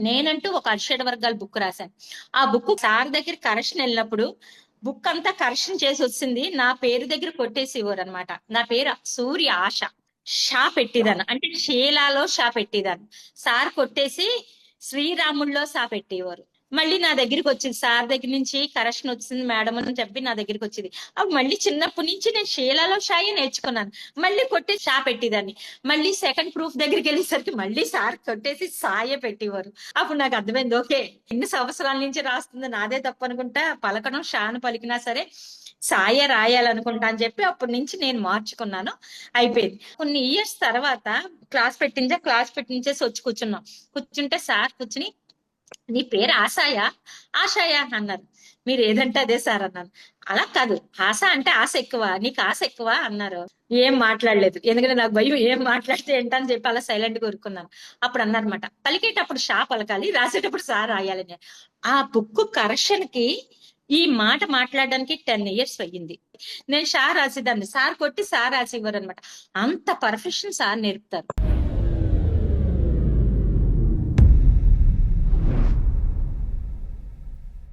నేనంటూ ఒక అరిషడ్ వర్గాల బుక్ రాశాను. ఆ బుక్ సార్ దగ్గర కరెక్షన్ వెళ్ళినప్పుడు బుక్ అంతా కరెక్షన్ చేసి వచ్చింది. నా పేరు దగ్గర కొట్టేసేవారు అనమాట నా పేరు సూర్య ఆశ. షా పెట్టేదాన్ని. అంటే షీలాలో షా పెట్టేదాన్ని. సార్ కొట్టేసి శ్రీరాముల్లో షా పెట్టేవారు. మళ్ళీ నా దగ్గరికి వచ్చింది. సార్ దగ్గర నుంచి కరెక్షన్ వచ్చింది. మేడం అని చెప్పి నా దగ్గరికి వచ్చింది. అప్పుడు మళ్ళీ చిన్నప్పటి నుంచి నేను షీలాలో షాయే నేర్చుకున్నాను. మళ్ళీ కొట్టి షా పెట్టేదాన్ని. మళ్ళీ సెకండ్ ప్రూఫ్ దగ్గరికి వెళ్ళేసరికి మళ్ళీ సార్ కొట్టేసి సాయే పెట్టేవారు. అప్పుడు నాకు అర్థమైంది ఓకే ఎన్ని సంవత్సరాల నుంచి రాస్తుంది నాదే తప్పు అనుకుంటా. పలకడం షాను పలికినా సరే సాయ రాయాలనుకుంటా అని చెప్పి అప్పటి నుంచి నేను మార్చుకున్నాను. అయిపోయింది. కొన్ని ఇయర్స్ తర్వాత క్లాస్ పెట్టించా క్లాస్ పెట్టించేసి వచ్చి కూర్చున్నాం. కూర్చుంటే సార్ కూర్చుని నీ పేరు ఆశాయా? ఆశాయా అన్నారు. మీరు ఏదంటే అదే సార్ అన్నాను అలా కాదు. ఆశ అంటే ఆశ ఎక్కువ. నీకు ఆశ ఎక్కువ అన్నారు. ఏం మాట్లాడలేదు. ఎందుకంటే నాకు భయం ఏం మాట్లాడితే ఏంటని చెప్పి అలా సైలెంట్గా ఊరుకున్నాను. అప్పుడు అన్నారన్నమాట. పలికేటప్పుడు షా పలకాలి? రాసేటప్పుడు సార్ రాయాలని ఆ బుక్ కరెక్షన్కి ఈ మాట మాట్లాడడానికి టెన్ ఇయర్స్ అయ్యింది. నేను షా రాసేదాన్ని? సార్ కొట్టి సార్ రాసి ఇవ్వరు అనమాట అంత పర్ఫెక్షన్ సార్ నేర్పుతారు.